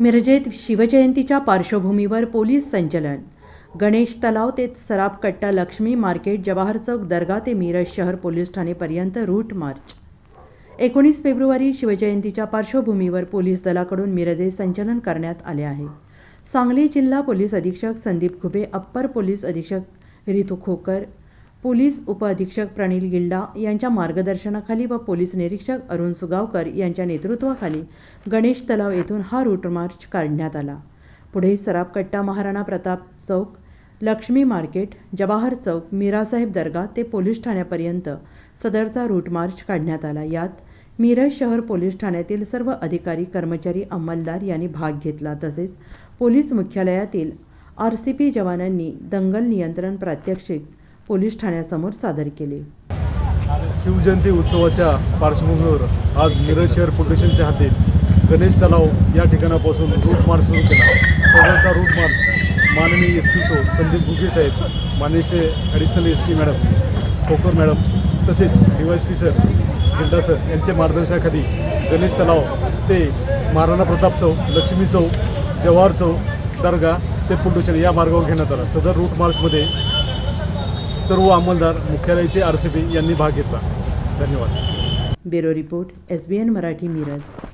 मिरजेत शिवजयंतीच्या पार्श्वभूमीवर पोलीस संचलन. गणेश तलाव ते सराफ कट्टा लक्ष्मी मार्केट जवाहर चौक दर्गा ते मिरज शहर पोलीस ठाणेपर्यंत रूट मार्च. एकोणीस फेब्रुवारी शिवजयंतीच्या पार्श्वभूमीवर पोलीस दलाकडून मिरजे संचलन करण्यात आले आहे. सांगली जिल्हा पोलीस अधीक्षक संदीप खुबे अप्पर पोलीस अधीक्षक रितू खोकर पोलीस उपअधीक्षक प्रणील गिल्डा यांच्या मार्गदर्शनाखाली व पोलीस निरीक्षक अरुण सुगावकर यांच्या नेतृत्वाखाली गणेश तलाव येथून हा रूट मार्च काढण्यात आला. पुढे सराबकट्टा महाराणा प्रताप चौक लक्ष्मी मार्केट जवाहर चौक मीरासाहेब दर्गा ते पोलीस ठाण्यापर्यंत सदरचा रूट मार्च काढण्यात आला. यात मिरज शहर पोलीस ठाण्यातील सर्व अधिकारी कर्मचारी अंमलदार यांनी भाग घेतला. तसेच पोलीस मुख्यालयातील आर सी पी जवानांनी दंगल नियंत्रण प्रात्यक्षिक पोलीस ठाण्यासमोर सादर केले. शिवजयंती उत्सवाच्या पार्श्वभूमीवर आज मिरज शहर पोलीस स्टेशनच्या गणेश तलाव या ठिकाणापासून रूट मार्च सुरू केला. सदरचा रूट मार्च माननीय एस पी सो संदीप गुगे साहेब माननीय additional S P madam Khokar madam तसेच D Y S P sir Gilda sir यांच्या मार्गदर्शनाखाली गणेश तलाव ते महाराणा प्रताप चौक लक्ष्मी चौक जवाहर चौक दर्गा ते पुंडुचन या मार्गावर घेण्यात आला. सदर रूट मार्चमध्ये सर्व अंमलदार मुख्यालयाचे आर सी पी यांनी भाग घेतला. धन्यवाद. Bureau report S B N Marathi Miraj.